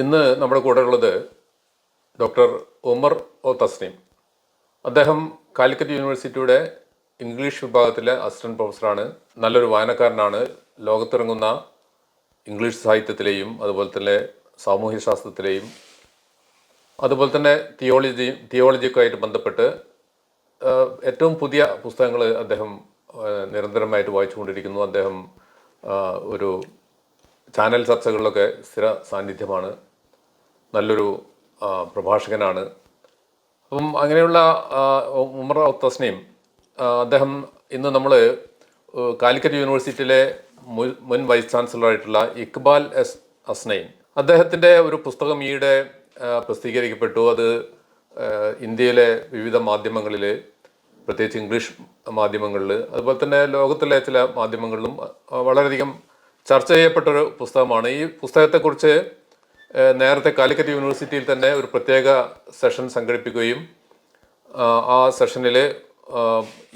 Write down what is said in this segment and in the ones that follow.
ഇന്ന് നമ്മുടെ കൂടെ ഉള്ളത് ഡോക്ടർ ഉമർ ഒ തസ്നീം. അദ്ദേഹം കാലിക്കറ്റ് യൂണിവേഴ്സിറ്റിയുടെ ഇംഗ്ലീഷ് വിഭാഗത്തിലെ അസിസ്റ്റന്റ് പ്രൊഫസറാണ്. നല്ലൊരു വായനക്കാരനാണ്. ലോകത്തിറങ്ങുന്ന ഇംഗ്ലീഷ് സാഹിത്യത്തിലെയും അതുപോലെ തന്നെ സാമൂഹ്യ ശാസ്ത്രത്തിലെയും അതുപോലെ തന്നെ തിയോളജി തിയോളജിയൊക്കെ ബന്ധപ്പെട്ട് ഏറ്റവും പുതിയ പുസ്തകങ്ങൾ അദ്ദേഹം നിരന്തരമായിട്ട് വായിച്ചുകൊണ്ടിരിക്കുന്നു. അദ്ദേഹം ഒരു ചാനൽ ചർച്ചകളിലൊക്കെ സ്ഥിര സാന്നിധ്യമാണ്. നല്ലൊരു പ്രഭാഷകനാണ്. അപ്പം അങ്ങനെയുള്ള ഉമർ തസ്നീം അദ്ദേഹം ഇന്ന് നമ്മൾ കാലിക്കറ്റ് യൂണിവേഴ്സിറ്റിയിലെ മുൻ- വൈസ് ചാൻസലറായിട്ടുള്ള ഇക്ബാൽ എസ് അസ്നൈൻ. അദ്ദേഹത്തിന്റെ ഒരു പുസ്തകം ഈയിടെ പ്രസിദ്ധീകരിക്കപ്പെട്ടു. അത് ഇന്ത്യയിലെ വിവിധ മാധ്യമങ്ങളിൽ പ്രത്യേകിച്ച് ഇംഗ്ലീഷ് മാധ്യമങ്ങളിൽ അതുപോലെ തന്നെ ലോകത്തിലെ ചില മാധ്യമങ്ങളിലും വളരെയധികം ചർച്ച ചെയ്യപ്പെട്ടൊരു പുസ്തകമാണ്. ഈ പുസ്തകത്തെക്കുറിച്ച് നേരത്തെ കാലിക്കറ്റ് യൂണിവേഴ്സിറ്റിയിൽ തന്നെ ഒരു പ്രത്യേക സെഷൻ സംഘടിപ്പിക്കുകയും ആ, സെഷനിൽ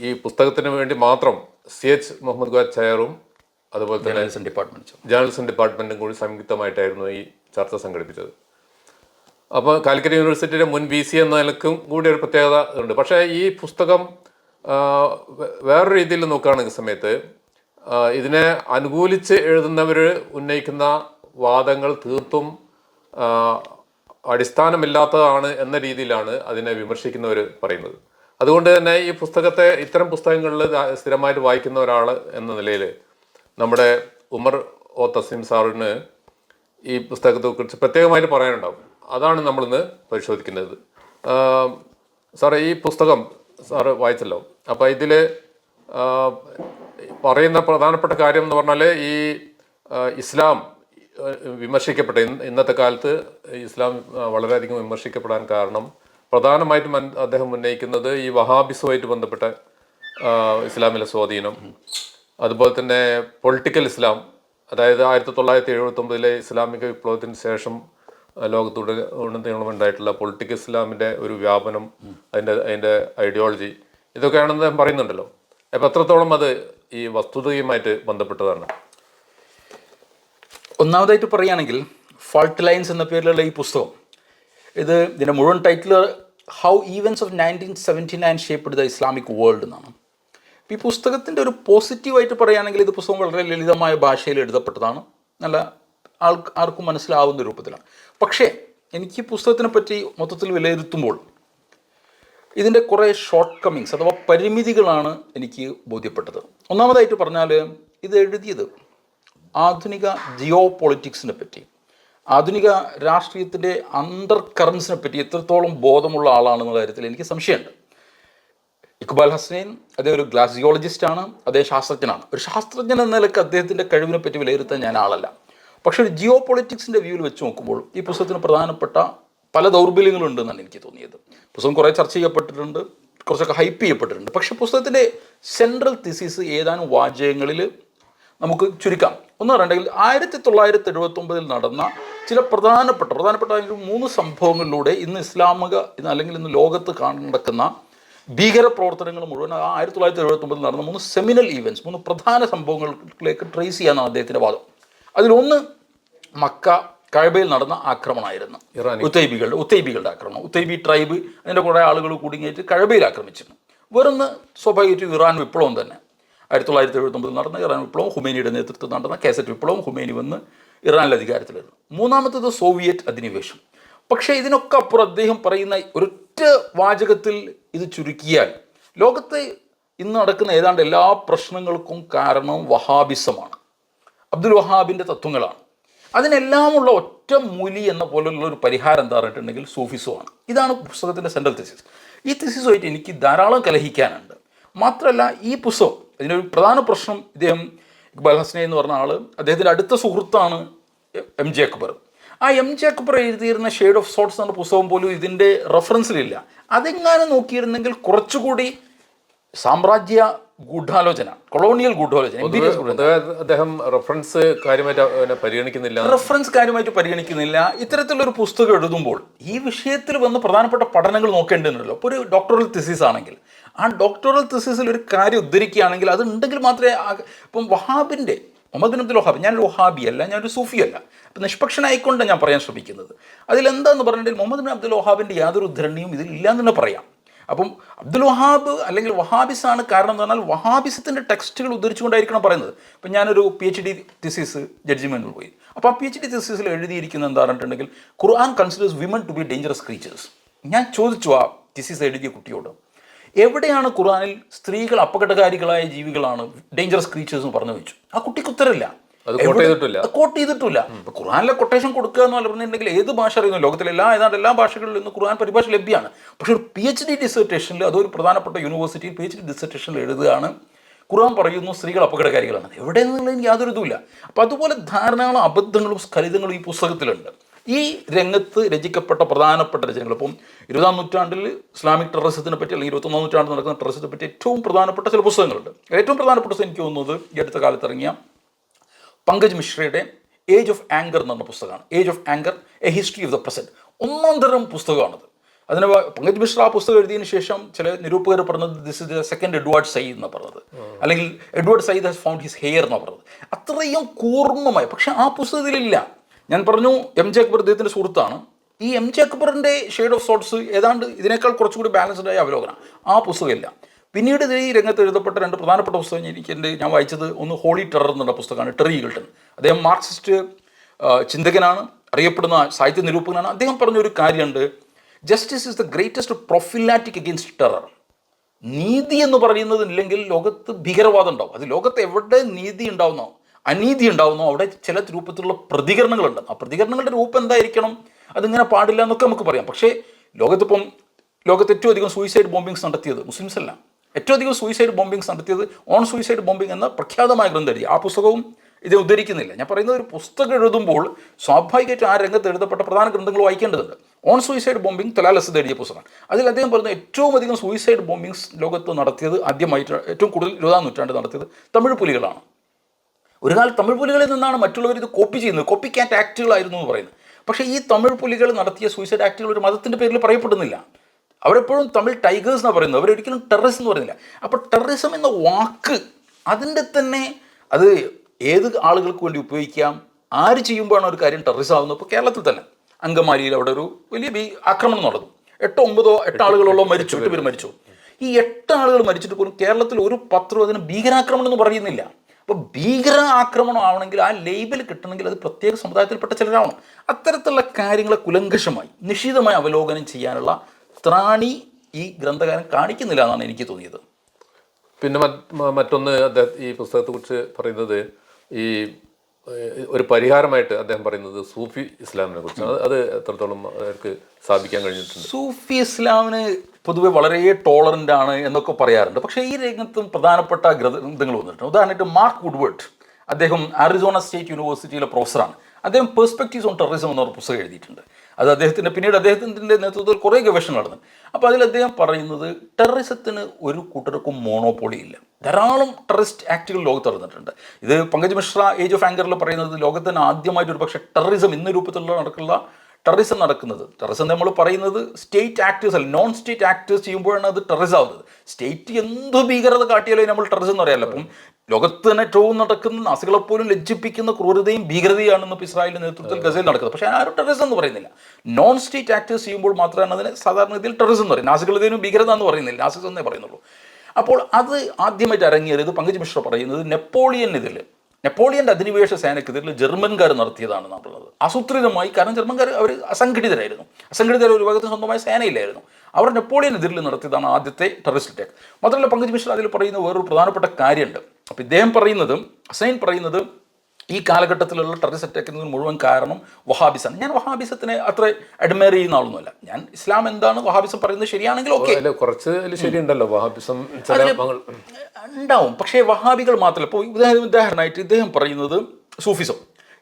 ഈ പുസ്തകത്തിന് വേണ്ടി മാത്രം സി എച്ച് മുഹമ്മദ് ഖാൻ ചെയറും അതുപോലെ തന്നെ ജേർണലിസം ഡിപ്പാർട്ട്മെന്റ് ജേർണലിസം ഡിപ്പാർട്ട്മെന്റും കൂടി സംയുക്തമായിട്ടായിരുന്നു ഈ ചർച്ച സംഘടിപ്പിച്ചത്. അപ്പോൾ കാലിക്കറ്റ് യൂണിവേഴ്സിറ്റിയുടെ മുൻ ബി സി എന്ന നിലക്കും കൂടി ഒരു പ്രത്യേകത ഉണ്ട് പക്ഷേ ഈ പുസ്തകം വേറൊരു രീതിയിൽ നോക്കുകയാണെങ്കിൽ സമയത്ത് ഇതിനെ അനുകൂലിച്ച് എഴുതുന്നവർ ഉന്നയിക്കുന്ന വാദങ്ങൾ തീർത്തും അടിസ്ഥാനമില്ലാത്തതാണ് എന്ന രീതിയിലാണ് അതിനെ വിമർശിക്കുന്നവർ പറയുന്നത്. അതുകൊണ്ട് തന്നെ ഈ പുസ്തകത്തെ ഇത്തരം പുസ്തകങ്ങളിൽ സ്ഥിരമായിട്ട് വായിക്കുന്ന ഒരാൾ എന്ന നിലയിൽ നമ്മുടെ ഉമർ ഒ തസീം സാറിന് ഈ പുസ്തകത്തെ കുറിച്ച് പ്രത്യേകമായിട്ട് പറയാനുണ്ടാവും. അതാണ് നമ്മളിന്ന് പരിശോധിക്കുന്നത്. സാറേ ഈ പുസ്തകം സാറ് വായിച്ചല്ലോ. അപ്പോൾ ഇതിൽ പറയുന്ന പ്രധാനപ്പെട്ട കാര്യം എന്ന് പറഞ്ഞാൽ ഈ ഇസ്ലാം വിമർശിക്കപ്പെട്ട ഇന്നത്തെ കാലത്ത് ഇസ്ലാം വളരെയധികം വിമർശിക്കപ്പെടാൻ കാരണം പ്രധാനമായിട്ടും അദ്ദേഹം ഉന്നയിക്കുന്നത് ഈ വഹാബിസുമായിട്ട് ബന്ധപ്പെട്ട ഇസ്ലാമിലെ സ്വാധീനം. അതുപോലെ തന്നെ പൊളിറ്റിക്കൽ ഇസ്ലാം അതായത് ആയിരത്തി തൊള്ളായിരത്തി എഴുപത്തൊമ്പതിലെ ഇസ്ലാമിക വിപ്ലവത്തിന് ശേഷം ലോകത്തോട് ഉണ്ടായിട്ടുള്ള പൊളിറ്റിക്കൽ ഇസ്ലാമിന്റെ ഒരു വ്യാപനം അതിന്റെ അതിന്റെ ഐഡിയോളജി ഇതൊക്കെയാണെന്ന് പറയുന്നുണ്ടല്ലോ. അപ്പം എത്രത്തോളം അത് ഈ വസ്തുതയുമായിട്ട് ബന്ധപ്പെട്ടതാണ്. ഒന്നാമതായിട്ട് പറയുകയാണെങ്കിൽ ഫോൾട്ട് ലൈൻസ് എന്ന പേരിലുള്ള ഈ പുസ്തകം. ഇത് ഇതിന്റെ മുഴുവൻ title how events of nineteen seventy nine shaped the Islamic world എന്നാണ്. ഈ പുസ്തകത്തിന്റെ ഒരു പോസിറ്റീവായിട്ട് പറയുകയാണെങ്കിൽ ഇത് പുസ്തകം വളരെ ലളിതമായ ഭാഷയിൽ എഴുതപ്പെട്ടതാണ്. നല്ല ആൾ ആർക്കും മനസ്സിലാവുന്ന രൂപത്തിലാണ്. പക്ഷേ എനിക്ക് ഈ പുസ്തകത്തിനെ പറ്റി മൊത്തത്തിൽ വിലയിരുത്തുമ്പോൾ ഇതിന്റെ കുറേ ഷോർട്ട് കമ്മിങ്സ് അഥവാ പരിമിതികളാണ് എനിക്ക് ബോധ്യപ്പെട്ടത്. ഒന്നാമതായിട്ട് പറഞ്ഞാൽ ഇത് എഴുതിയത് ആധുനിക ജിയോ പൊളിറ്റിക്സിനെ പറ്റി ആധുനിക രാഷ്ട്രീയത്തിന്റെ അന്തർ കറൻസിനെ പറ്റി എത്രത്തോളം ബോധമുള്ള ആളാണെന്നുള്ള കാര്യത്തിൽ എനിക്ക് സംശയമുണ്ട്. ഇക്ബാൽ ഹസ്നൈൻ അദ്ദേഹം ഒരു ഗ്ലാസിയോളജിസ്റ്റ് ആണ് അദ്ദേഹം ശാസ്ത്രജ്ഞനാണ്. ഒരു ശാസ്ത്രജ്ഞൻ എന്ന നിലയ്ക്ക് അദ്ദേഹത്തിന്റെ കഴിവിനെ പറ്റി വിലയിരുത്താൻ ഞാൻ ആളല്ല. പക്ഷേ ഒരു ജിയോ പൊളിറ്റിക്സിന്റെ വ്യൂവിൽ വെച്ച് നോക്കുമ്പോൾ ഈ പുസ്തകത്തിന് പ്രധാനപ്പെട്ട പല ദൗർബല്യങ്ങളുണ്ടെന്നാണ് എനിക്ക് തോന്നിയത്. പുസ്തകം കുറേ ചർച്ച ചെയ്യപ്പെട്ടിട്ടുണ്ട് കുറച്ചൊക്കെ ഹൈപ്പ് ചെയ്യപ്പെട്ടിട്ടുണ്ട്. പക്ഷേ പുസ്തകത്തിന്റെ സെൻട്രൽ തിസീസ് ഏതാനും വാചകങ്ങളിൽ നമുക്ക് ചുരുക്കാം. ഒന്ന് പറയണ്ടെങ്കിൽ ആയിരത്തി തൊള്ളായിരത്തി എഴുപത്തൊമ്പതിൽ നടന്ന ചില പ്രധാനപ്പെട്ട പ്രധാനപ്പെട്ട മൂന്ന് സംഭവങ്ങളിലൂടെ ഇന്ന് ഇസ്ലാമിക ഇന്ന് അല്ലെങ്കിൽ ഇന്ന് ലോകത്ത് നടക്കുന്ന ഭീകര പ്രവർത്തനങ്ങൾ മുഴുവൻ ആ ആയിരത്തി തൊള്ളായിരത്തി എഴുപത്തൊമ്പതിൽ നടന്ന മൂന്ന് സെമിനൽ ഈവന്റ്സ് മൂന്ന് പ്രധാന സംഭവങ്ങളിലേക്ക് ട്രേസ് ചെയ്യാനാണ് അദ്ദേഹത്തിന്റെ വാദം. അതിലൊന്ന് മക്ക കഴബയിൽ നടന്ന ആക്രമണമായിരുന്നു. ഉത്തൈബികളുടെ ഉത്തൈബികളുടെ ആക്രമണം. ഉത്തൈബി ട്രൈബ് അതിന്റെ കുറേ ആളുകൾ കുടുങ്ങിയിട്ട് കഴബയിൽ ആക്രമിച്ചിരുന്നു. വേറൊന്ന് സ്വാഭാവികമായിട്ടും ഇറാൻ വിപ്ലവം തന്നെ. ആയിരത്തി തൊള്ളായിരത്തി എഴുപത്തൊമ്പതിൽ നടന്ന ഇറാൻ വിപ്ലവം ഹുമേനിയുടെ നേതൃത്വത്തിൽ നടന്ന കാസറ്റ് വിപ്ലവം ഹുമേനി വന്ന് ഇറാനിൽ അധികാരത്തിലായിരുന്നു മൂന്നാമത്തത് സോവിയറ്റ് അധിനിവേശം. പക്ഷേ ഇതിനൊക്കെ അപ്പുറം അദ്ദേഹം പറയുന്ന ഒരൊറ്റ വാചകത്തിൽ ഇത് ചുരുക്കിയാൽ ലോകത്തെ ഇന്ന് നടക്കുന്ന ഏതാണ്ട് എല്ലാ പ്രശ്നങ്ങൾക്കും കാരണം വഹാബിസമാണ്. അബ്ദുൽ വഹാബിന്റെ തത്വങ്ങളാണ്. അതിനെല്ലാമുള്ള ഒറ്റ മൂലി എന്ന പോലെയുള്ള ഒരു പരിഹാരം എന്താ പറഞ്ഞിട്ടുണ്ടെങ്കിൽ സൂഫിസമാണ്. ഇതാണ് പുസ്തകത്തിന്റെ സെൻട്രൽ തെസിസ് ഈ തെസിസുമായിട്ട് എനിക്ക് ധാരാളം കലഹിക്കാനുണ്ട്. മാത്രമല്ല ഈ പുസ്തകം ഇതിനൊരു പ്രധാന പ്രശ്നം ഇദ്ദേഹം ഇക്ബാൽ ഹസ്നെ എന്ന് പറഞ്ഞ ആൾ അദ്ദേഹത്തിന്റെ അടുത്ത സുഹൃത്താണ് എം ജെ അക്ബർ. ആ എം ജെ അക്ബർ എഴുതിയിരുന്ന ഷെയ്ഡ് ഓഫ് സോട്ട്സ് എന്ന പുസ്തകം പോലും ഇതിന്റെ റെഫറൻസിലില്ല അതെങ്ങാനും നോക്കിയിരുന്നെങ്കിൽ കുറച്ചുകൂടി സാമ്രാജ്യ ഗൂഢാലോചന കൊളോണിയൽ ഗൂഢാലോചന അദ്ദേഹം റെഫറൻസ് കാര്യമായിട്ട് പരിഗണിക്കുന്നില്ല. റെഫറൻസ് കാര്യമായിട്ട് പരിഗണിക്കുന്നില്ല. ഇത്തരത്തിലൊരു പുസ്തകം എഴുതുമ്പോൾ ഈ വിഷയത്തിൽ വന്ന് പ്രധാനപ്പെട്ട പഠനങ്ങൾ നോക്കേണ്ടതുണ്ടല്ലോ. ഇപ്പോൾ ഒരു ഡോക്ടറൽ തിസീസ് ആണെങ്കിൽ ആ ഡോക്ടറൽ തെസിസിൽ ഒരു കാര്യം ഉദ്ധരിക്കുകയാണെങ്കിൽ അത് ഉണ്ടെങ്കിൽ മാത്രമേ ഇപ്പം വഹാബിന്റെ മുഹമ്മദ് അബ്ദുൽ വഹാബ് ഞാനൊരു വഹാബി അല്ല ഞാനൊരു സൂഫിയല്ല. അപ്പം നിഷ്പക്ഷനായിക്കൊണ്ട് ഞാൻ പറയാൻ ശ്രമിക്കുന്നത്. അതിലെന്താന്ന് പറഞ്ഞിട്ടുണ്ടെങ്കിൽ മുഹമ്മദ് ബിൻ അബ്ദുൽ വഹാബിന്റെ യാതൊരു ഉദ്ധരണിയും ഇതിൽ തന്നെ പറയാം. അപ്പം അബ്ദുൽ വഹാബ് അല്ലെങ്കിൽ വഹാബിസാണ് കാരണം എന്ന് പറഞ്ഞാൽ വഹാബിസത്തിന്റെ ടെക്സ്റ്റുകൾ ഉദ്ധരിച്ചുകൊണ്ടായിരിക്കണം പറയുന്നത്. ഇപ്പം ഞാനൊരു പി എച്ച് ഡി തിസിസ് ജഡ്ജിമെന്റിൽ പോയി. അപ്പോൾ ആ പി എച്ച് ഡി തിസിസിൽ എഴുതിയിരിക്കുന്നത് എന്താ പറഞ്ഞിട്ടുണ്ടെങ്കിൽ Quran considers women to be dangerous creatures ഞാൻ ചോദിച്ചു ആ തിസിസ് എഴുതിയ കുട്ടിയോട് എവിടെയാണ് ഖുർആനിൽ സ്ത്രീകൾ അപകടകാരികളായ ജീവികളാണ് ഡേഞ്ചറസ് ക്രീച്ചേഴ്സ് എന്ന് പറഞ്ഞു വെച്ചു? ആ കുട്ടിക്ക് ഉത്തരമില്ല. കോട്ട് ചെയ്തിട്ടില്ല. ഖുറാനിലെ ഖുർആനിലെ കൊട്ടേഷൻ കൊടുക്കുക എന്ന് പറഞ്ഞിട്ടുണ്ടെങ്കിൽ ഏത് ഭാഷ അറിയുന്നു? ലോകത്തിലെ എല്ലാ ഏതാണ്ട് എല്ലാ ഭാഷകളിലും ഇന്ന് ഖുർആൻ പരിഭാഷ ലഭ്യമാണ്. പക്ഷേ ഒരു പി എച്ച് ഡി ഡിസർട്ടേഷനിൽ അതൊരു പ്രധാനപ്പെട്ട യൂണിവേഴ്സിറ്റി പി എച്ച് ഡി ഡിസർട്ടേഷനിൽ എഴുതുകയാണ്. ഖുർആൻ പറയുന്നു സ്ത്രീകൾ അപകടകാരികളാണ്. എവിടെ നിന്നുള്ളതിന് യാതൊരു ഇതുമില്ല. അപ്പോൾ അതുപോലെ ധാരാളം അബദ്ധങ്ങളും സ്ഖലിതങ്ങളും ഈ പുസ്തകത്തിലുണ്ട്. ഈ രംഗത്ത് രചിക്കപ്പെട്ട പ്രധാനപ്പെട്ട രചനകൾ. ഇപ്പം ഇരുപതാം നൂറ്റാണ്ടിൽ ഇസ്ലാമിക് ടെററിസത്തിനെ പറ്റി അല്ലെങ്കിൽ ഇരുപത്തൊന്നാം നൂറ്റാണ്ടിൽ നടക്കുന്ന ടെററിസത്തെ പറ്റി ഏറ്റവും പ്രധാനപ്പെട്ട ചില പുസ്തകങ്ങളുണ്ട്. ഏറ്റവും പ്രധാനപ്പെട്ട എനിക്ക് തോന്നുന്നത് ഈ അടുത്ത കാലത്ത് ഇറങ്ങിയ പങ്കജ് മിശ്രയുടെ ഏജ് ഓഫ് ആങ്കർ എന്ന് പറഞ്ഞ പുസ്തകമാണ്. Age of anger a history of the present ഒന്നാം തരം പുസ്തകമാണത്. അതിന് പങ്കജ് മിശ്ര ആ പുസ്തകം എഴുതിയതിനു ശേഷം ചില നിരൂപകർ പറഞ്ഞത് this is the second Edward Said എന്ന് പറഞ്ഞത്. അല്ലെങ്കിൽ Edward Said has found his heir എന്ന് പറഞ്ഞത്. അത്രയും കൂർമ്മമായി. പക്ഷെ ആ പുസ്തകത്തിലില്ല. ഞാൻ പറഞ്ഞു എം ജെ അക്ബർ ഇദ്ദേഹത്തിന്റെ സുഹൃത്താണ്. ഈ എം ജെ അക്ബറിന്റെ ഷെയ്ഡ് ഓഫ് സോട്ട്സ് ഏതാണ്ട് ഇതിനേക്കാൾ കുറച്ചുകൂടി ബാലൻസ്ഡ് ആയ അവലോകനം. ആ പുസ്തകമില്ല. പിന്നീട് ഇതിൽ ഈ രംഗത്ത് എഴുതപ്പെട്ട രണ്ട് പ്രധാനപ്പെട്ട പുസ്തകം എനിക്ക് എന്റെ ഞാൻ വായിച്ചത് ഒന്ന് ഹോളി ടെറർ എന്നുള്ള പുസ്തകമാണ് ടെറി ഈഗിൾട്ടൺ അദ്ദേഹം മാർക്സിസ്റ്റ് ചിന്തകനാണ് അറിയപ്പെടുന്ന സാഹിത്യ നിരൂപകനാണ്. അദ്ദേഹം പറഞ്ഞൊരു കാര്യമുണ്ട് justice is the greatest prophylactic against terror നീതി എന്ന് പറയുന്നത് ഇല്ലെങ്കിൽ ലോകത്ത് ഭീകരവാദം ഉണ്ടാവും. അത് ലോകത്ത് എവിടെ നീതി ഉണ്ടാവുന്നോ? അനീതി ഉണ്ടാവുന്നു. അവിടെ ചില രൂപത്തിലുള്ള പ്രതികരണങ്ങളുണ്ട്. ആ പ്രതികരണങ്ങളുടെ രൂപം എന്തായിരിക്കണം? അതിങ്ങനെ പാടില്ല എന്നൊക്കെ നമുക്ക് പറയാം. പക്ഷേ ലോകത്തിപ്പം ലോകത്ത് ഏറ്റവും അധികം സൂയിസൈഡ് ബോംബിങ്സ് നടത്തിയത് മുസ്ലിംസ് അല്ല. ഏറ്റവും അധികം സൂയിസൈഡ് ബോംബിങ്സ് നടത്തിയത് ഓൺ സൂയിസൈഡ് ബോംബിങ് എന്ന പ്രഖ്യാതമായ ഗ്രന്ഥം എഴുതി ആ പുസ്തകവും ഇതിനെ ഉദ്ധരിക്കുന്നില്ല. ഞാൻ പറയുന്നത് ഒരു പുസ്തകം എഴുതുമ്പോൾ സ്വാഭാവികമായിട്ടും ആ രംഗത്ത് എഴുതപ്പെട്ട പ്രധാന ഗ്രന്ഥങ്ങൾ വായിക്കേണ്ടതുണ്ട്. On suicide bombing Talal Asad എഴുതിയ പുസ്തകമാണ്. അതിൽ അദ്ദേഹം പറയുന്ന ഏറ്റവും അധികം സൂയിസൈഡ് ബോംബിങ്സ് ലോകത്ത് നടത്തിയത് ആദ്യമായിട്ട് ഏറ്റവും കൂടുതൽ ഇരുപതാം നൂറ്റാണ്ട് നടത്തിയത് തമിഴ് പുലികളാണ്. ഒരു കാലം തമിഴ് പുലികളിൽ നിന്നാണ് മറ്റുള്ളവർ ഇത് കോപ്പി ചെയ്യുന്നത്. കോപ്പി ക്യാറ്റ് ആക്റ്റുകളായിരുന്നു എന്ന് പറയുന്നത്. പക്ഷേ ഈ തമിഴ് പുലികൾ നടത്തിയ സൂയിസൈഡ് ആക്റ്റുകൾ ഒരു മതത്തിന്റെ പേരിൽ പറയപ്പെടുന്നില്ല. അവരെപ്പോഴും തമിഴ് ടൈഗേഴ്സ് എന്നാണ് പറയുന്നത്. അവരൊരിക്കലും ടെററിസം എന്ന് പറയുന്നില്ല. അപ്പോൾ ടെററിസം എന്ന വാക്ക് അതിന്റെ തന്നെ അത് ഏത് ആളുകൾക്ക് വേണ്ടി ഉപയോഗിക്കാം? ആര് ചെയ്യുമ്പോഴാണ് ഒരു കാര്യം ടെററിസം ആവുന്നത്? ഇപ്പോൾ കേരളത്തിൽ തന്നെ. അങ്കമാലിയിൽ അവിടെ ഒരു വലിയ ഭീ ആക്രമണം നടന്നു. എട്ടോ ഒമ്പതോ എട്ട് ആളുകളോളം മരിച്ചു എട്ട് പേര് മരിച്ചു. ഈ എട്ട് ആളുകൾ മരിച്ചിട്ട് പോലും കേരളത്തിൽ ഒരു പത്രം അതിന് ഭീകരാക്രമണം എന്ന് പറയുന്നില്ല. അപ്പോൾ ഭീകര ആക്രമണം ആവണമെങ്കിൽ ആ ലേബൽ കിട്ടണമെങ്കിൽ അത് പ്രത്യേക സമുദായത്തിൽപ്പെട്ട ചിലരാവണം. അത്തരത്തിലുള്ള കാര്യങ്ങളെ കുലങ്കഷമായി നിഷിതമായി അവലോകനം ചെയ്യാനുള്ള ത്രാണി ഈ ഗ്രന്ഥകാരൻ കാണിക്കുന്നില്ല എന്നാണ് എനിക്ക് തോന്നിയത്. പിന്നെ മറ്റൊന്ന് ഈ പുസ്തകത്തെക്കുറിച്ച് പറയുന്നത് ഈ ഒരു പരിഹാരമായിട്ട് അദ്ദേഹം പറയുന്നത് സൂഫി ഇസ്ലാമിനെ കുറിച്ച് അത് എത്രത്തോളം അവർക്ക് സ്ഥാപിക്കാൻ കഴിഞ്ഞിട്ടുണ്ട്? സൂഫി ഇസ്ലാമിന് പൊതുവെ വളരെ ടോളറന്റ് ആണ് എന്നൊക്കെ പറയാറുണ്ട്. പക്ഷേ ഈ രംഗത്തും പ്രധാനപ്പെട്ട ഗ്രന്ഥങ്ങൾ വന്നിട്ടുണ്ട്. ഉദാഹരണമായിട്ട് മാർക്ക് വുഡ്വേർഡ് അദ്ദേഹം ആരിസോണ സ്റ്റേറ്റ് യൂണിവേഴ്സിറ്റിയിലെ പ്രൊഫസറാണ് അദ്ദേഹം പെർസ്പെക്റ്റീവ്സ് ഓൺ ടെററിസം എന്നൊരു പുസ്തകം എഴുതിയിട്ടുണ്ട്. അത് അദ്ദേഹത്തിന്റെ പിന്നീട് അദ്ദേഹത്തിന്റെ നേതൃത്വത്തിൽ കുറേ ഗവേഷണം നടന്നു. അപ്പോൾ അതിൽ അദ്ദേഹം പറയുന്നത് ടെററിസത്തിന് ഒരു കൂട്ടർക്കും മോണോപോളി ഇല്ല. ധാരാളം ടെററിസ്റ്റ് ആക്റ്റുകൾ ലോകത്ത് നടന്നിട്ടുണ്ട്. ഇത് പങ്കജ് മിശ്ര ഏജ് ഓഫ് ആങ്കറിൽ പറയുന്നത് ലോകത്തിന് ആദ്യമായിട്ട് ഒരു പക്ഷേ ടെററിസം ഇന്ന രൂപത്തിലുള്ള നടക്കുന്ന ടെററിസം നടക്കുന്നത്. ടെററിസം നമ്മൾ പറയുന്നത് സ്റ്റേറ്റ് ആക്ടേഴ്സ് അല്ല നോൺ സ്റ്റേറ്റ് ആക്ടേഴ്സ് ചെയ്യുമ്പോഴാണ് അത് ടെററിസം ആവുന്നത്. സ്റ്റേറ്റ് എന്ത് ഭീകരത കാട്ടിയാലും നമ്മൾ ടെററിസം എന്ന് പറയാമല്ലോ അപ്പം ലോകത്ത് തന്നെ ഏറ്റവും നടക്കുന്ന നാസികളെ പോലും ലജ്ജിപ്പിക്കുന്ന ക്രൂരതയും ഭീകരതയാണെന്ന് ഇപ്പോൾ ഇസ്രായേലിന്റെ നേതൃത്വത്തിൽ ഗസയിൽ നടക്കുന്നത്. പക്ഷേ ആരും ടെററിസം എന്ന് പറയുന്നില്ല. നോൺ സ്റ്റേറ്റ് ആക്ടേഴ്സ് ചെയ്യുമ്പോൾ മാത്രമാണ് അതിനെ സാധാരണ ഇതിൽ ടെററിസം എന്ന് പറയും നാസികളുടേനും ഭീകരത എന്ന് പറയുന്നില്ല. നാസിസം എന്നേ പറയുന്നുള്ളൂ. അപ്പോൾ അത് ആദ്യമായിട്ട് ഇറങ്ങിയത് പങ്കജ് മിശ്ര പറയുന്നത് നെപ്പോളിയൻ ഇതിൽ നെപ്പോളിയന്റെ അധിനിവേശ സേനക്കെതിരിൽ ജർമ്മൻകാർ നടത്തിയതാണ് നാം പറഞ്ഞത് ആസൂത്രിതമായി കാരണം ജർമ്മൻകാർ അവർ അസംഘടിതരായിരുന്നു. അസംഘടിതർ ഒരു ഭാഗത്ത് സ്വന്തമായ സേനയില്ലായിരുന്നു. അവർ നെപ്പോളിയൻ എതിരിൽ നടത്തിയതാണ് ആദ്യത്തെ ടെററിസ്റ്റ് അറ്റാക്ക് മാത്രമല്ല പങ്കജ് മിശ്ര അതിൽ പറയുന്ന വേറൊരു പ്രധാനപ്പെട്ട കാര്യമുണ്ട്. അപ്പോൾ ഇദ്ദേഹം പറയുന്നതും അസൈൻ പറയുന്നത് ഈ കാലഘട്ടത്തിലുള്ള ടെററിസ്റ്റ് അറ്റാക്കുന്നതിന് മുഴുവൻ കാരണം വഹാബിസാണ്. ഞാൻ വഹാബിസത്തിനെ അത്ര അഡ്മയർ ചെയ്യുന്ന ആളൊന്നുമല്ല. ഞാൻ ഇസ്ലാം എന്താണ് വഹാബിസം പറയുന്നത് ശരിയാണെങ്കിൽ ഓക്കെ കുറച്ച് ശരിയുണ്ടല്ലോ. വഹാബിസം ഉണ്ടാവും. പക്ഷേ വഹാബികൾ മാത്രമല്ല. ഇപ്പോൾ ഉദാഹരണം ഉദാഹരണമായിട്ട് ഇദ്ദേഹം പറയുന്നത് സൂഫിസം.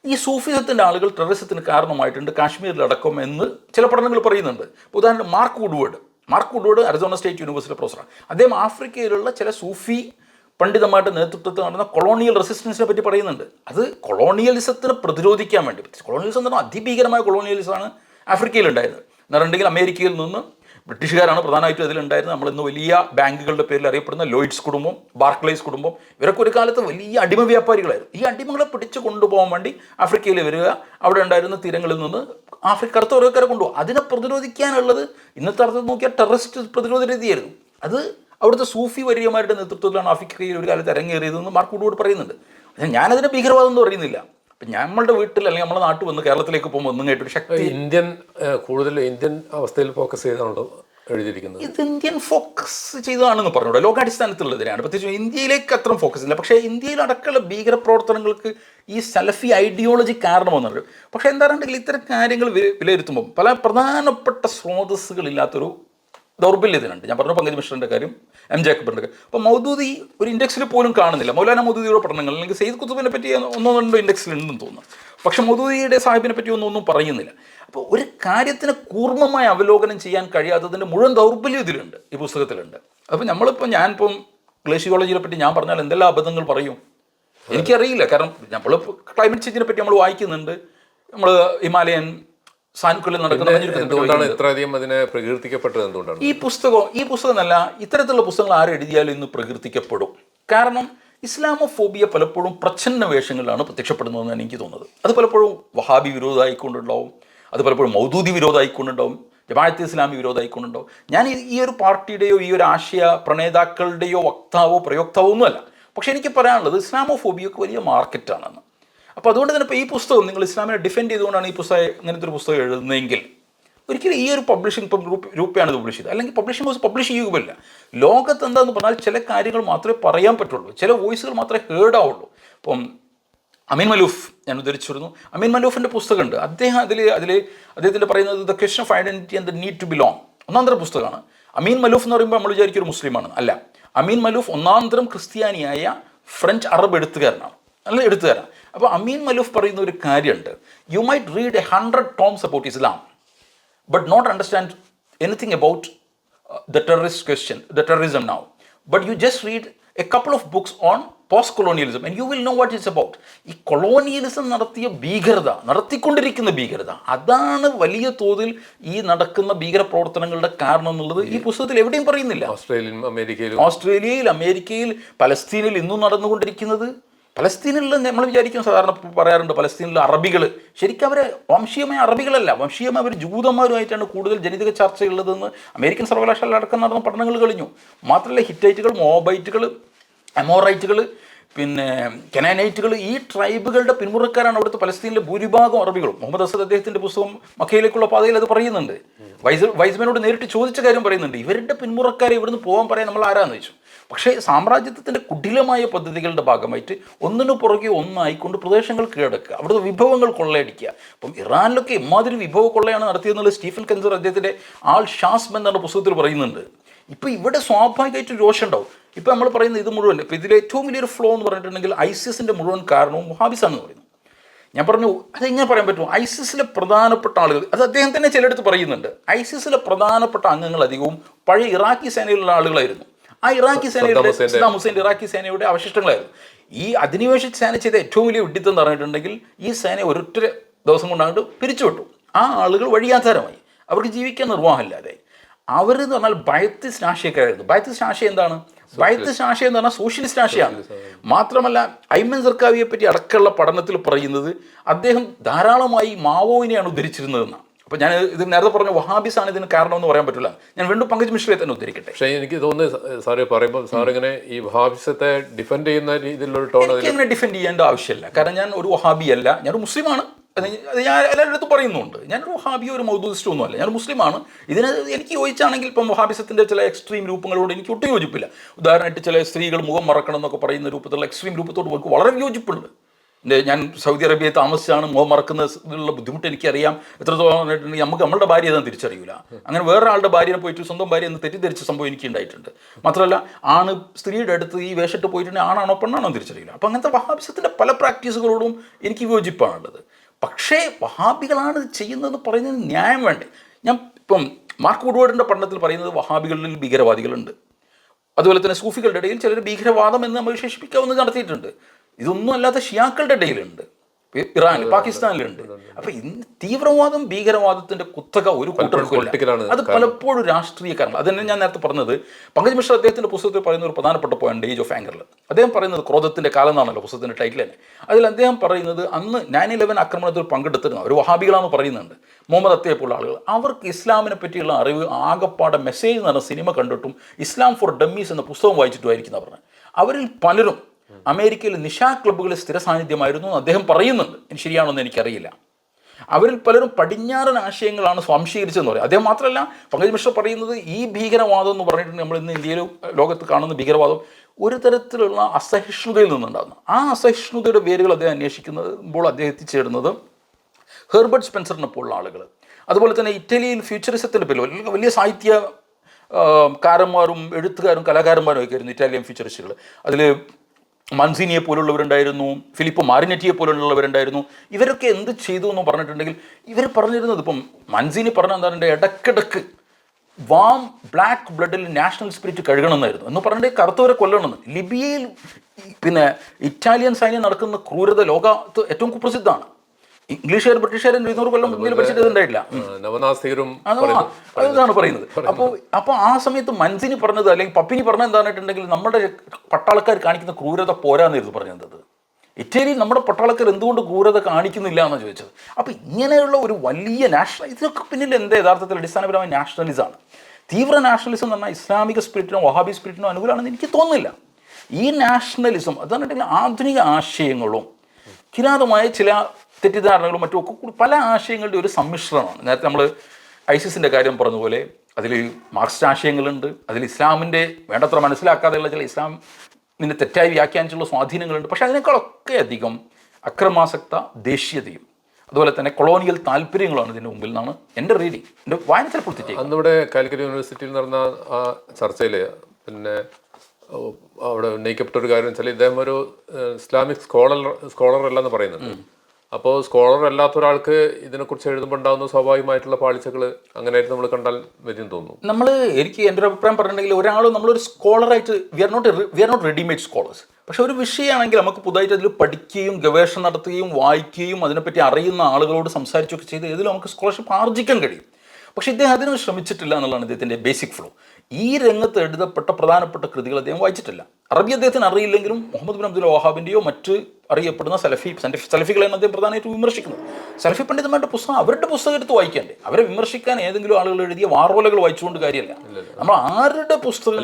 ഈ സൂഫിസത്തിന്റെ ആളുകൾ ടെററിസത്തിന് കാരണമായിട്ടുണ്ട് കാശ്മീരിലടക്കം എന്ന് ചില പഠനങ്ങൾ പറയുന്നുണ്ട്. ഉദാഹരണം Mark Woodward. Mark Woodward Arizona state university പ്രൊഫസറാണ് അദ്ദേഹം ആഫ്രിക്കയിലുള്ള ചില സൂഫി പണ്ഡിതമായിട്ട് നേതൃത്വത്തിൽ നടന്ന കൊളോണിയൽ റെസിസ്റ്റൻസിനെ പറ്റി പറയുന്നുണ്ട്. അത് കൊളോണിയലിസത്തിനെ പ്രതിരോധിക്കാൻ വേണ്ടി കൊളോണിയലിസം എന്ന് പറഞ്ഞാൽ അതിഭീകരമായ കൊളോണിയലിസമാണ് ആഫ്രിക്കയിൽ ഉണ്ടായിരുന്നത് എന്നുണ്ടെങ്കിൽ അമേരിക്കയിൽ നിന്ന് ബ്രിട്ടീഷുകാരാണ് പ്രധാനമായിട്ടും അതിലുണ്ടായിരുന്നത് നമ്മൾ ഇന്ന് വലിയ ബാങ്കുകളുടെ പേരിൽ അറിയപ്പെടുന്ന ലോയിഡ്സ് കുടുംബം ബാർക്ലേസ് കുടുംബം ഇവരൊക്കെ ഒരു കാലത്ത് വലിയ അടിമ വ്യാപാരികളായിരുന്നു. ഈ അടിമകളെ പിടിച്ചു കൊണ്ടുപോകാൻ വേണ്ടി ആഫ്രിക്കയിൽ വരിക അവിടെ ഉണ്ടായിരുന്ന തീരങ്ങളിൽ നിന്ന് ആഫ്രിക്ക കറുത്ത ഓരോരുത്തരെ കൊണ്ടുപോകും. അതിനെ പ്രതിരോധിക്കാനുള്ളത് ഇന്നത്തെ അർത്ഥത്തിൽ നോക്കിയാൽ ടെററിസ്റ്റ് പ്രതിരോധ രീതിയായിരുന്നു. അത് അവിടുത്തെ സൂഫി വര്യമാരുടെ നേതൃത്വത്തിലാണ് ആഫ്രിക്കയിൽ ഒരു കാലത്ത് അരങ്ങേറിയതെന്ന് മാർക്ക് വുഡ്വേർഡ് പറയുന്നുണ്ട്. പക്ഷേ ഞാനതിനെ ഭീകരവാദം എന്ന് പറയുന്നില്ല. അപ്പം നമ്മളുടെ വീട്ടിൽ അല്ലെങ്കിൽ നമ്മുടെ നാട്ടിൽ വന്ന് കേരളത്തിലേക്ക് പോകുമ്പോൾ ഒന്നും കേട്ടൊരു ശക്തി ഇന്ത്യൻ കൂടുതലും കൂടുതൽ ഇന്ത്യൻ അവസ്ഥയിൽ ഫോക്കസ് ചെയ്താണല്ലോ എഴുതിയിരിക്കുന്നത്. ഇത് ഇന്ത്യൻ ഫോക്കസ് ചെയ്തതാണെന്ന് പറഞ്ഞൂടെ ലോകാടിസ്ഥാനത്തിലുള്ളതിനാണ്. പ്രത്യേകിച്ച് ഇന്ത്യയിലേക്ക് അത്ര ഫോക്കസ് ഇല്ല. പക്ഷേ ഇന്ത്യയിൽ അടക്കമുള്ള ഭീകര പ്രവർത്തനങ്ങൾക്ക് ഈ സലഫി ഐഡിയോളജി കാരണമെന്നുള്ളത് പക്ഷേ എന്താണെന്നുണ്ടെങ്കിൽ ഇത്തരം കാര്യങ്ങൾ വിലയിരുത്തുമ്പോൾ പല പ്രധാനപ്പെട്ട സ്രോതസ്സുകളില്ലാത്തൊരു ദൗർബല്യത്തിനുണ്ട്. ഞാൻ പറഞ്ഞു പങ്കജ് മിശ്രന്റെ കാര്യം എം ജേക്കബിന്റെ കാര്യം. അപ്പോൾ മൗദൂദി ഒരു ഇൻഡെക്സിൽ പോലും കാണുന്നില്ല. മൗലാന മൗദൂദിയുടെ പഠനങ്ങൾ അല്ലെങ്കിൽ സെയ്ദ് കുത്തുബിനെ പറ്റി ഒന്നോ രണ്ടോ ഇൻഡെക്സിൽ ഉണ്ടെന്ന് തോന്നുന്നു. പക്ഷേ മൗദൂദിയുടെ സാഹിബിനെ പറ്റി ഒന്നും ഒന്നും പറയുന്നില്ല. അപ്പോൾ ഒരു കാര്യത്തിനെ കൂർമ്മമായി അവലോകനം ചെയ്യാൻ കഴിയാത്തതിന്റെ മുഴുവൻ ദൗർബല്യം ഇതിലുണ്ട് ഈ പുസ്തകത്തിലുണ്ട്. അപ്പോൾ നമ്മളിപ്പോൾ ഞാനിപ്പം ഗ്ലേഷ്യോളജിയെ പറ്റി ഞാൻ പറഞ്ഞാൽ എന്തെല്ലാം അബദ്ധങ്ങൾ പറയും? എനിക്കറിയില്ല. കാരണം നമ്മൾ ക്ലൈമറ്റ് ചേഞ്ചിനെ പറ്റി നമ്മൾ വായിക്കുന്നുണ്ട്. നമ്മൾ ഹിമാലയൻ സാനുക്കളിൽ നടക്കുന്ന ഇത്രയധികം അതിനെ പ്രകീർത്തിക്കപ്പെട്ടത് എന്തുകൊണ്ടാണ്? ഈ പുസ്തകം ഈ പുസ്തകമല്ല ഇത്തരത്തിലുള്ള പുസ്തകങ്ങൾ ആരെഴുതിയാലും ഇന്ന് പ്രകീർത്തിക്കപ്പെടും. കാരണം ഇസ്ലാമോഫോബിയ പലപ്പോഴും പ്രച്ഛന്ന വേഷങ്ങളിലാണ് പ്രത്യക്ഷപ്പെടുന്നതെന്നാണ് എനിക്ക് തോന്നുന്നത്. അത് പലപ്പോഴും വഹാബി വിരോധമായിക്കൊണ്ടുണ്ടാവും അത് പലപ്പോഴും മൗദൂദി വിരോധമായിക്കൊണ്ടുണ്ടാവും ജമാഅത്ത് ഇസ്ലാമി വിരോധമായിക്കൊണ്ടുണ്ടാവും. ഞാൻ ഈ- ഈ ഒരു പാർട്ടിയുടെയോ ഈ ഒരു ആശയ പ്രണേതാക്കളുടെയോ വക്താവോ പ്രയോക്താവോ ഒന്നുമല്ല. പക്ഷേ എനിക്ക് പറയാനുള്ളത് ഇസ്ലാമോഫോബിയക്ക് വലിയ മാർക്കറ്റാണെന്ന് അപ്പോൾ അതുകൊണ്ട് തന്നെ ഇപ്പോൾ ഈ പുസ്തകം നിങ്ങൾ ഇസ്ലാമിനെ ഡിഫെൻഡ് ചെയ്തുകൊണ്ടാണ് ഈ പുസ്തകം ഇങ്ങനത്തെ ഒരു പുസ്തകം എഴുതുന്നതെങ്കിൽ ഒരിക്കലും ഈ ഒരു പബ്ലിഷിംഗ് രൂപയാണ് ഇത് പബ്ലിഷ് ചെയ്തത്. അല്ലെങ്കിൽ പബ്ലിഷിംഗ് ഹൗസ് പബ്ലിഷ് ചെയ്യുകയില്ല. ലോകത്ത് എന്താന്ന് പറഞ്ഞാൽ ചില കാര്യങ്ങൾ മാത്രമേ പറയാൻ പറ്റുള്ളൂ. ചില വോയിസുകൾ മാത്രമേ ഹേർഡ് ആവുള്ളൂ. ഇപ്പം അമീൻ മലൂഫ് ഞാൻ ഉദ്ധരിച്ചിരുന്നു. അമീൻ മലൂഫിന്റെ പുസ്തകമുണ്ട്. അദ്ദേഹം അതിൽ അതിൽ അദ്ദേഹത്തിന്റെ പറയുന്നത് the question of identity and the need to belong ഒന്നാന്തര പുസ്തകമാണ്. അമീൻ മലൂഫ് എന്ന് പറയുമ്പോൾ നമ്മൾ വിചാരിക്കും ഒരു മുസ്ലിമാണ്. അല്ല അമീൻ മലൂഫ് ഒന്നാന്തരം ക്രിസ്ത്യാനിയായ ഫ്രഞ്ച് അറബ് എഴുത്തുകാരനാണ്. അല്ല എഴുത്തുകാരനാണ്. അപ്പോൾ അമീൻ മലൂഫ് പറയുന്ന ഒരു കാര്യമുണ്ട്. You might read a hundred tomes about Islam but not understand anything about the terrorist question the terrorism terrorism but you just read a couple of books on post colonialism and you will know what it's about ഈ colonialism നടത്തിയ ഭീകരത നടത്തിക്കൊണ്ടിരിക്കുന്ന ഭീകരത അതാണ് വലിയ തോതിൽ ഈ നടക്കുന്ന ഭീകര പ്രവർത്തനങ്ങളുടെ കാരണം എന്നുള്ളത് ഈ പുസ്തകത്തിൽ എവിടെയും പറയുന്നില്ല. ഓസ്ട്രേലിയയിൽ അമേരിക്കയിൽ ഓസ്ട്രേലിയയിൽ അമേരിക്കയിൽ പലസ്തീനിൽ ഇന്നും നടന്നുകൊണ്ടിരിക്കുന്നത് പലസ്തീനിൽ നമ്മൾ വിചാരിക്കും സാധാരണ പറയാറുണ്ട് പലസ്തീനിലെ അറബികൾ ശരിക്കും അവർ വംശീയമായ അറബികളല്ല. വംശീയമായ അവർ ജൂതന്മാരുമായിട്ടാണ് കൂടുതൽ ജനിതക ചർച്ചയുള്ളതെന്ന് അമേരിക്കൻ സർവകലാശാല അടക്കം നടന്ന പഠനങ്ങൾ കഴിഞ്ഞു മാത്രമല്ല ഹിറ്റൈറ്റുകൾ മോബൈറ്റുകൾ എമോറൈറ്റുകൾ പിന്നെ കെനാനൈറ്റുകൾ ഈ ട്രൈബുകളുടെ പിന്മുറക്കാരാണ് അവിടുത്തെ പലസ്തീനിലെ ഭൂരിഭാഗം അറബികളും. മുഹമ്മദ് അസദ് അദ്ദേഹത്തിന്റെ പുസ്തകം മക്കയിലേക്കുള്ള പാതയിൽ അത് പറയുന്നുണ്ട്. വൈസ് വൈസ്മാനോട് നേരിട്ട് ചോദിച്ച കാര്യം പറയുന്നുണ്ട്. ഇവരുടെ പിന്മുറക്കാരെ ഇവിടുന്ന് പോകാൻ പറയാൻ നമ്മൾ ആരാന്ന് ചോദിച്ചു. പക്ഷേ സാമ്രാജ്യത്വത്തിന്റെ കുടിലമായ പദ്ധതികളുടെ ഭാഗമായിട്ട് ഒന്നിനു പുറകെ ഒന്നായിക്കൊണ്ട് പ്രദേശങ്ങൾ കീഴടക്കുക അവിടുത്തെ വിഭവങ്ങൾ കൊള്ളയടിക്കുക. അപ്പം ഇറാനിലൊക്കെ ഇമാതിരി വിഭവ കൊള്ളയാണ് നടത്തിയെന്നുള്ള സ്റ്റീഫൻ കെൻസർ അദ്ദേഹത്തിന്റെ ആൾ ഷാസ്മ എന്നാണ് പുസ്തകത്തിൽ പറയുന്നുണ്ട്. ഇപ്പോൾ ഇവിടെ സ്വാഭാവികമായിട്ട് രോഷം ഉണ്ടാവും. ഇപ്പോൾ നമ്മൾ പറയുന്ന ഇത് മുഴുവൻ ഇപ്പോൾ ഇതിൽ ഏറ്റവും വലിയൊരു ഫ്ലോ എന്ന് പറഞ്ഞിട്ടുണ്ടെങ്കിൽ ഐസിസിന്റെ മുഴുവൻ കാരണവും മുഹാബിസാണെന്ന് പറയുന്നു. ഞാൻ പറഞ്ഞു അതെങ്ങനെ പറയാൻ പറ്റും? ഐസിസിലെ പ്രധാനപ്പെട്ട ആളുകൾ അത് അദ്ദേഹം തന്നെ ചിലയിടത്ത് പറയുന്നുണ്ട് ഐസിസിലെ പ്രധാനപ്പെട്ട അംഗങ്ങൾ അധികവും പഴയ ഇറാഖി സേനയിലുള്ള ആളുകളായിരുന്നു. ആ ഇറാഖി സേനയുടെ സദ്ദാം ഹുസൈൻ ഇറാഖി സേനയുടെ അവശിഷ്ടങ്ങളായിരുന്നു. ഈ അധിനിവേശ സേന ചെയ്ത ഏറ്റവും വലിയ വിഡിത്തം എന്ന് പറഞ്ഞിട്ടുണ്ടെങ്കിൽ ഈ സേന ഒരൊറ്റ ദിവസം കൊണ്ടാണ്ട് പിരിച്ചുവിട്ടു. ആ ആളുകൾ വഴിയാധാരമായി അവർക്ക് ജീവിക്കാൻ നിർവാഹമില്ലാതെ അവരെന്ന് പറഞ്ഞാൽ ബയത്തിസ്റ്റ് ആശയക്കാരായിരുന്നു ബയത്തിസ്റ്റ് ആശയം എന്താണ്? ബയത്തിസ്റ്റ് ആശയം എന്ന് പറഞ്ഞാൽ സോഷ്യലിസ്റ്റ് ആശയമാണ് മാത്രമല്ല ഐമൻ സർക്കാവിയെ പറ്റി അടക്കമുള്ള പഠനത്തിൽ പറയുന്നത് അദ്ദേഹം ധാരാളമായി മാവോവിനെയാണ് ഉദ്ധരിച്ചിരുന്നതെന്നാണ്. അപ്പോൾ ഞാൻ ഇത് നേരത്തെ പറഞ്ഞ വഹാബിസ് ആണ് ഇതിന് കാരണമെന്ന് പറയാൻ പറ്റില്ല. ഞാൻ വീണ്ടും പങ്കജ് മിശ്രയെ തന്നെ ഉദ്ധരിക്കട്ടെ. പക്ഷേ എനിക്ക് തോന്നുന്നത് സാറ് പറയുമ്പോൾ സാർ ഇങ്ങനെ ഈ വഹാബിസത്തെ ഡിഫെൻഡ് ചെയ്യുന്ന രീതിയിലുള്ള ടോൺ അങ്ങനെ ഡിഫെൻഡ് ചെയ്യേണ്ട ആവശ്യമില്ല. കാരണം ഞാൻ ഒരു വഹാബി അല്ല ഞാനൊരു മുസ്ലിമാണ്. അത് ഞാൻ എല്ലാവരുടെ അടുത്തും പറയുന്നുണ്ട്. ഞാനൊരു വഹാബിയോ ഒരു മൗദൂദിസ്റ്റോ ഒന്നുമല്ല ഞാൻ മുസ്ലിമാണ്. ഇതിന് എനിക്ക് യോജിച്ചാണെങ്കിൽ ഇപ്പം വഹാബിസത്തിന്റെ ചില എക്സ്ട്രീം രൂപങ്ങളോട് എനിക്ക് ഒട്ടും യോജിപ്പില്ല. ഉദാഹരണമായിട്ട് ചില സ്ത്രീകൾ മുഖം മറക്കണം എന്നൊക്കെ പറയുന്ന രൂപത്തിലുള്ള എക്സ്ട്രീം രൂപത്തോട് എനിക്ക് വളരെ യോജിപ്പുണ്ട്. ഞാൻ സൗദി അറേബ്യയിൽ താമസിച്ചാണ് മുഖം മറക്കുന്നതിനുള്ള ബുദ്ധിമുട്ട് എനിക്കറിയാം. എത്രത്തോളം നമുക്ക് നമ്മളുടെ ഭാര്യ തന്നെ തിരിച്ചറിയില്ല അങ്ങനെ വേറൊരാളുടെ ഭാര്യനെ പോയിട്ട് സ്വന്തം ഭാര്യ എന്ന് തെറ്റിദ്ധരിച്ച സംഭവം എനിക്ക് ഉണ്ടായിട്ടുണ്ട്. മാത്രമല്ല ആണ് സ്ത്രീയുടെ അടുത്ത് ഈ വേഷത്ത് പോയിട്ടുണ്ടെങ്കിൽ ആണാണോ പെണ്ണാണോ തിരിച്ചറിയില്ല അപ്പം അങ്ങനത്തെ വഹാബിസത്തിന്റെ പല പ്രാക്ടീസുകളോടും എനിക്ക് വിയോജിപ്പാണുള്ളത് പക്ഷേ വഹാബികളാണ് ചെയ്യുന്നതെന്ന് പറയുന്നത് ന്യായം വേണ്ടേ? ഞാൻ ഇപ്പം മാർക്ക് വുഡ്വേർഡിന്റെ പഠനത്തിൽ പറയുന്നത് വഹാബികളിൽ ഭീകരവാദികളുണ്ട്. അതുപോലെ തന്നെ സൂഫികളുടെ ഇടയിൽ ചിലർ ഭീകരവാദം എന്ന് നമ്മൾ വിശേഷിപ്പിക്കാവുന്ന നടത്തിയിട്ടുണ്ട്. ഇതൊന്നും അല്ലാത്ത ഷിയാക്കളുടെ ഇടയിലുണ്ട്. ഇറാനിൽ പാകിസ്ഥാനിലുണ്ട്. അപ്പൊ ഇന്ന് തീവ്രവാദം ഭീകരവാദത്തിന്റെ കുത്തക ഒരു പൊളിറ്റിക്കലാണ് അത് പലപ്പോഴും രാഷ്ട്രീയ കാരണം. അത് തന്നെ ഞാൻ നേരത്തെ പറഞ്ഞത് പങ്കജ് മിശ്ര അദ്ദേഹത്തിന്റെ പുസ്തകത്തിൽ പറയുന്ന ഒരു പ്രധാനപ്പെട്ട പോയിന്റ് ഏജ് ഓഫ് ആങ്കറിൽ അദ്ദേഹം പറയുന്നത് ക്രോധത്തിന്റെ കാലം എന്നാണല്ലോ പുസ്തകത്തിന്റെ ടൈറ്റിൽ തന്നെ. അതിൽ അദ്ദേഹം പറയുന്നത് അന്ന് നയൻ ഇലവൻ ആക്രമണത്തിൽ പങ്കെടുത്തിരുന്ന ഒരു വഹാബികളാന്ന് പറയുന്നുണ്ട്. മുഹമ്മദ് അത്തയെ പോലുള്ള ആളുകൾ. അവർക്ക് ഇസ്ലാമിനെ പറ്റിയുള്ള അറിവ് ആകപ്പാടെ മെസ്സേജ് എന്ന് പറഞ്ഞ സിനിമ കണ്ടിട്ടും ഇസ്ലാം ഫോർ ഡമ്മീസ് എന്ന പുസ്തകം വായിച്ചിട്ടുമായിരിക്കുന്ന പറഞ്ഞത്. അവരിൽ പലരും അമേരിക്കയിൽ നിശാ ക്ലബ്ബുകളിൽ സ്ഥിര സാന്നിധ്യമായിരുന്നു എന്ന് അദ്ദേഹം പറയുന്നുണ്ട്. ശരിയാണോന്ന് എനിക്കറിയില്ല. അവരിൽ പലരും പടിഞ്ഞാറൻ ആശയങ്ങളാണ് സ്വാംശീകരിച്ചതെന്ന് പറയും. അദ്ദേഹം മാത്രമല്ല പങ്കജ് മിശ്ര പറയുന്നത് ഈ ഭീകരവാദം എന്ന് പറഞ്ഞിട്ടുണ്ടെങ്കിൽ നമ്മൾ ഇന്ന് ഇന്ത്യയിലും ലോകത്ത് കാണുന്ന ഭീകരവാദം. ഒരു തരത്തിലുള്ള അസഹിഷ്ണുതയിൽ നിന്നുണ്ടാകുന്നു. ആ അസഹിഷ്ണുതയുടെ വേരുകൾ അദ്ദേഹം അന്വേഷിക്കുമ്പോൾ അദ്ദേഹം എത്തിച്ചേരുന്നത് ഹെർബർട്ട് സ്പെൻസറിനെ പോലുള്ള ആളുകൾ അതുപോലെ തന്നെ ഇറ്റലിയിൽ ഫ്യൂച്ചറിസത്തിന്റെ പേരിൽ വലിയ സാഹിത്യ കാരന്മാരും എഴുത്തുകാരും കലാകാരന്മാരും ഒക്കെ ആയിരുന്നു ഇറ്റാലിയൻ ഫ്യൂച്ചറിസ്റ്റുകൾ അതിൽ മൻസിനിയെ പോലുള്ളവരുണ്ടായിരുന്നു ഫിലിപ്പ് മാരിനെറ്റിയെ പോലുള്ളവരുണ്ടായിരുന്നു. ഇവരൊക്കെ എന്ത് ചെയ്തു എന്ന് പറഞ്ഞിട്ടുണ്ടെങ്കിൽ ഇവർ പറഞ്ഞിരുന്നത് ഇപ്പം മൻസിനി പറഞ്ഞ എന്താണ്? ഇടക്കിടക്ക് വാം ബ്ലാക്ക് ബ്ലഡിൽ നാഷണൽ സ്പിരിറ്റ് കഴുകണമെന്നായിരുന്നു. എന്ന് പറഞ്ഞിട്ട് കറുത്തവരെ കൊല്ലണമെന്ന്. ലിബിയയിൽ പിന്നെ ഇറ്റാലിയൻ സൈന്യം നടക്കുന്ന ക്രൂരത ലോകത്ത് ഏറ്റവും കുപ്രസിദ്ധമാണ്. ഇംഗ്ലീഷുകാർ ബ്രിട്ടീഷുകാരും ഇരുന്നൂറ് കൊല്ലം ഇന്ത്യയിൽ പഠിച്ചിട്ടുണ്ടായിട്ടില്ല നവനാസ്തികരും അതാണ് പറയുന്നത്. അപ്പോൾ അപ്പോൾ ആ സമയത്ത് മൻസിനി പറഞ്ഞത് അല്ലെങ്കിൽ പപ്പിനി പറഞ്ഞത് എന്താണെന്നുണ്ടെങ്കിൽ നമ്മുടെ പട്ടാളക്കാർ കാണിക്കുന്ന ക്രൂരത പോരാന്നായിരുന്നു പറഞ്ഞത് ഇറ്റലി നമ്മുടെ പട്ടാളക്കാർ എന്തുകൊണ്ട് ക്രൂരത കാണിക്കുന്നില്ല എന്നാണ് ചോദിച്ചത്. അപ്പോൾ ഇങ്ങനെയുള്ള ഒരു വലിയ നാഷണൽ ഇതിനൊക്കെ പിന്നിൽ എന്താ യഥാർത്ഥത്തിൽ അടിസ്ഥാനപരമായ നാഷണലിസമാണ് തീവ്ര നാഷണലിസം എന്ന് പറഞ്ഞാൽ ഇസ്ലാമിക സ്പിരിറ്റിനോ വഹാബി സ്പിരിറ്റിനോ അനുകൂലമാണെന്ന് എനിക്ക് തോന്നുന്നില്ല. ഈ നാഷണലിസം അതാണെന്നുണ്ടെങ്കിൽ ആധുനിക ആശയങ്ങളും കിരാതമായ ചില തെറ്റിദ്ധാരണകളും മറ്റും ഒക്കെ പല ആശയങ്ങളുടെ ഒരു സമ്മിശ്രമാണ് നേരത്തെ നമ്മൾ ഐസിസിന്റെ കാര്യം പറഞ്ഞതുപോലെ അതിൽ മാർക്സിസ്റ്റ് ആശയങ്ങളുണ്ട്. അതിൽ ഇസ്ലാമിന്റെ വേണ്ടത്ര മനസ്സിലാക്കാതെയുള്ള ചില ഇസ്ലാം നിന്നെ തെറ്റായി വ്യാഖ്യാനിച്ചുള്ള സ്വാധീനങ്ങളുണ്ട്. പക്ഷേ അതിനേക്കാളൊക്കെ അധികം അക്രമാസക്ത ദേശീയതയും അതുപോലെ തന്നെ കൊളോണിയൽ താല്പര്യങ്ങളാണ് ഇതിന്റെ മുമ്പിൽ നിന്നാണ് എന്റെ റീഡിങ്. എന്റെ വായനത്തിൽ തെറ്റിയേക്കും അന്നിവിടെ കാലിക്കറ്റ് യൂണിവേഴ്സിറ്റിയിൽ നടന്ന ആ ചർച്ചയിൽ പിന്നെ അവിടെ ഉന്നയിക്കപ്പെട്ട ഒരു കാര്യം വെച്ചാൽ ഇദ്ദേഹം ഒരു ഇസ്ലാമിക് സ്കോളർ സ്കോളർ അല്ലെന്ന് പറയുന്നുണ്ട് അപ്പോൾ സ്കോളർ അല്ലാത്ത ഒരാൾക്ക് ഇതിനെക്കുറിച്ച് എഴുതുമ്പോൾ ഉണ്ടാകുന്ന സ്വാഭാവികമായിട്ടുള്ള പാളിച്ചകൾ അങ്ങനെയായിട്ട് നമ്മൾ കണ്ടാൽ വരും തോന്നുന്നു. നമ്മൾ എനിക്ക് എന്റെ ഒരു അഭിപ്രായം പറഞ്ഞിട്ടുണ്ടെങ്കിൽ ഒരാൾ നമ്മളൊരു സ്കോളറായിട്ട് we are not we are not readymade scholars പക്ഷെ ഒരു വിഷയമാണെങ്കിൽ നമുക്ക് പുതുതായിട്ട് അതിൽ പഠിക്കുകയും ഗവേഷണം നടത്തുകയും വായിക്കുകയും അതിനെപ്പറ്റി അറിയുന്ന ആളുകളോട് സംസാരിച്ചൊക്കെ ചെയ്ത് ഇതിൽ നമുക്ക് സ്കോളർഷിപ്പ് ആർജിക്കാൻ കഴിയും. പക്ഷേ ഇദ്ദേഹം അതിന് ശ്രമിച്ചിട്ടില്ല എന്നുള്ളതാണ് ഇദ്ദേഹത്തിന്റെ ബേസിക് ഫ്ലോ ഈ രംഗത്ത് എഴുതപ്പെട്ട പ്രധാനപ്പെട്ട കൃതികൾ അദ്ദേഹം വായിച്ചിട്ടില്ല. അറബി അദ്ദേഹത്തിന് അറിയില്ലെങ്കിലും മുഹമ്മദ് ബിൻ അബ്ദുൽ വഹാബിന്റെയോ മറ്റ് അറിയപ്പെടുന്ന സലഫി സലഫി സലഫികളെയാണ് അദ്ദേഹം പ്രധാനമായിട്ടും വിമർശിക്കുന്നത്. സലഫി പണ്ഡിതന്മാരുടെ പുസ്തകം അവരുടെ പുസ്തകം എടുത്ത് വായിക്കണ്ടേ. അവരെ വിമർശിക്കാൻ ഏതെങ്കിലും ആളുകൾ എഴുതിയ വാർവലകൾ വായിച്ചുകൊണ്ട് കാര്യമല്ല. നമ്മൾ ആരുടെ പുസ്തകം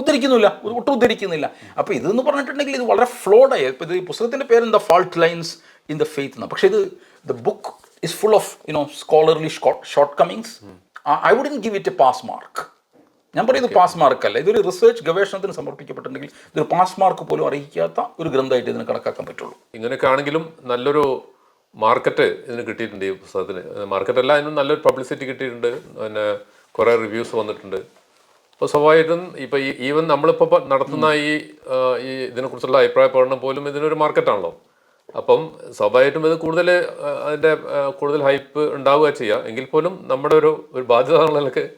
ഉദ്ധരിക്കുന്നില്ല. ഒട്ടും ഉദ്ധരിക്കുന്നില്ല. അപ്പോൾ ഇതെന്ന് പറഞ്ഞിട്ടുണ്ടെങ്കിൽ ഇത് വളരെ ഫ്ലോഡായി ഇപ്പോൾ ഇത് പുസ്തകത്തിന്റെ പേര് എന്താ? Fault lines in the faith എന്നാണ്. പക്ഷേ ഇത് the book is full of you know scholarly shortcomings I wouldn't give it a pass mark ഞാൻ പറയുന്നത് പാസ് മാർക്ക് അല്ല. ഇതൊരു റിസർച്ച് ഗവേഷണത്തിന് സമർപ്പിക്കപ്പെട്ടിട്ടുണ്ടെങ്കിൽ ഇതൊരു പാസ് മാർക്ക് പോലും അറിയിക്കാത്ത ഒരു ഗ്രന്ഥമായിട്ട് ഇതിനെ കണക്കാക്കാൻ പറ്റുള്ളൂ. ഇങ്ങനെയൊക്കെ ആണെങ്കിലും നല്ലൊരു മാർക്കറ്റ് ഇതിന് കിട്ടിയിട്ടുണ്ട് ഈ പുസ്തകത്തിന്. മാർക്കറ്റ് അല്ല ഇതിന് നല്ലൊരു പബ്ലിസിറ്റി കിട്ടിയിട്ടുണ്ട്. പിന്നെ കുറേ റിവ്യൂസ് വന്നിട്ടുണ്ട്. അപ്പോൾ സ്വാഭാവികമായിട്ടും ഇപ്പോൾ ഈ ഈവൻ നമ്മളിപ്പോൾ നടത്തുന്ന ഈ ഈ ഇതിനെക്കുറിച്ചുള്ള അഭിപ്രായ പഠനം പോലും ഇതിനൊരു മാർക്കറ്റാണല്ലോ അപ്പം സ്വാഭാവികമായിട്ടും ഇത് കൂടുതൽ അതിന്റെ കൂടുതൽ ഹൈപ്പ് ഉണ്ടാവുക ചെയ്യുക എങ്കിൽ പോലും നമ്മുടെ ഒരു ഒരു ബാധ്യത എന്നുള്ള നിലയ്ക്ക് അല്ല,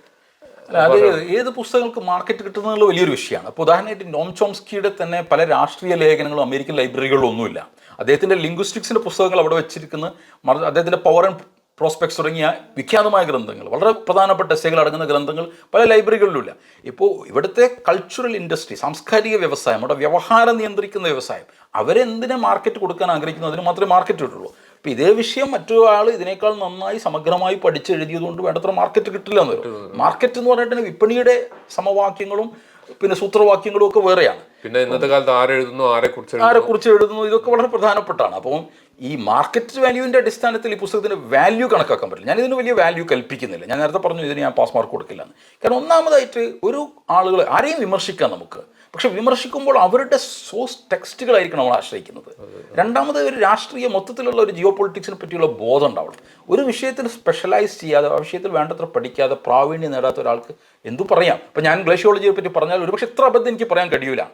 അത് ഏത് പുസ്തകങ്ങൾക്ക് മാർക്കറ്റ് കിട്ടുന്നുള്ള വലിയൊരു വിഷയമാണ്. അപ്പോൾ ഉദാഹരണമായിട്ട് നോം ചോംസ്കിയുടെ തന്നെ പല രാഷ്ട്രീയ ലേഖനങ്ങളും അമേരിക്കൻ ലൈബ്രറികളിലും ഒന്നുമില്ല. അദ്ദേഹത്തിന്റെ ലിംഗ്വിസ്റ്റിക്സിന്റെ പുസ്തകങ്ങൾ അവിടെ വെച്ചിരിക്കുന്ന അദ്ദേഹത്തിന്റെ അദ്ദേഹത്തിന്റെ പവർ ആൻഡ് പ്രോസ്പെക്ട്സ് തുടങ്ങിയ വിഖ്യാതമായ ഗ്രന്ഥങ്ങൾ വളരെ പ്രധാനപ്പെട്ട എസ്സേകൾ അടങ്ങുന്ന ഗ്രന്ഥങ്ങൾ പല ലൈബ്രറികളിലുമില്ല. ഇപ്പോൾ ഇവിടുത്തെ കൾച്ചറൽ ഇൻഡസ്ട്രി സാംസ്കാരിക വ്യവസായം അവിടെ വ്യവഹാരം നിയന്ത്രിക്കുന്ന വ്യവസായം അവരെന്തിനെ മാർക്കറ്റ് കൊടുക്കാൻ ആഗ്രഹിക്കുന്നു? അതിന് മാത്രമേ മാർക്കറ്റ് കിട്ടുള്ളൂ. അപ്പോൾ ഇതേ വിഷയം മറ്റു മറ്റൊരാൾ ഇതിനേക്കാൾ നന്നായി സമഗ്രമായി പഠിച്ചെഴുതിയതുകൊണ്ട് വേണ്ടത്ര മാർക്കറ്റ് കിട്ടില്ല എന്ന് വരും മാർക്കറ്റ് എന്ന് പറഞ്ഞിട്ടുണ്ടെങ്കിൽ വിപണിയുടെ സമവാക്യങ്ങളും പിന്നെ സൂത്രവാക്യങ്ങളും ഒക്കെ വേറെയാണ്. പിന്നെ ഇന്നത്തെ കാലത്ത് ആരെഴുതുന്നു ആരെ കുറിച്ച് ആരെ കുറിച്ച് എഴുതുന്നു? ഇതൊക്കെ വളരെ പ്രധാനപ്പെട്ടാണ്. അപ്പം ഈ മാർക്കറ്റ് വാല്യൂവിന്റെ അടിസ്ഥാനത്തിൽ ഈ പുസ്തകത്തിന് വാല്യൂ കണക്കാക്കാൻ പറ്റില്ല. ഞാൻ ഇതിന് വലിയ വാല്യൂ കൽപ്പിക്കുന്നില്ല. ഞാൻ നേരത്തെ പറഞ്ഞു ഇതിന് ഞാൻ പാസ് മാർക്ക് കൊടുക്കില്ല കാരണം ഒന്നാമതായിട്ട് ഒരു ആളുകൾ ആരെയും വിമർശിക്കാം നമുക്ക്. പക്ഷെ വിമർശിക്കുമ്പോൾ അവരുടെ സോഴ്സ് ടെക്സ്റ്റുകളായിരിക്കണം നമ്മൾ ആശ്രയിക്കുന്നത്. രണ്ടാമത് ഒരു രാഷ്ട്രീയ മൊത്തത്തിലുള്ള ഒരു ജിയോ പൊളിറ്റിക്സിനെ പറ്റിയുള്ള ബോധം ഉണ്ടാവണം. ഒരു വിഷയത്തിൽ സ്പെഷ്യലൈസ് ചെയ്യാതെ ആ വിഷയത്തിൽ വേണ്ടത്ര പഠിക്കാതെ പ്രാവീണ്യം നേടാത്ത ഒരാൾക്ക് എന്തു പറയാം? ഇപ്പം ഞാൻ ഗ്ലേഷ്യോളജിയെ പറ്റി പറഞ്ഞാൽ ഒരുപക്ഷെ ഇത്ര അബദ്ധം എനിക്ക് പറയാൻ കഴിയൂല.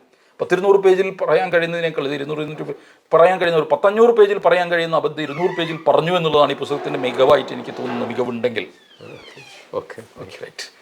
പത്തിരുന്നൂറ് പേജിൽ പറയാൻ കഴിയുന്നതിനേക്കാൾ ഇത് ഇരുന്നൂറ് ഇരുന്നൂറ്റി പറയാൻ കഴിയുന്ന ഒരു പത്തഞ്ഞൂറ് പേജിൽ പറയാൻ കഴിയുന്ന അബദ്ധം ഇരുന്നൂറ് പേജിൽ പറഞ്ഞു എന്നുള്ളതാണ് ഈ പുസ്തകത്തിന്റെ മികവായിട്ട് എനിക്ക് തോന്നുന്നത് മികവുണ്ടെങ്കിൽ. Okay okay right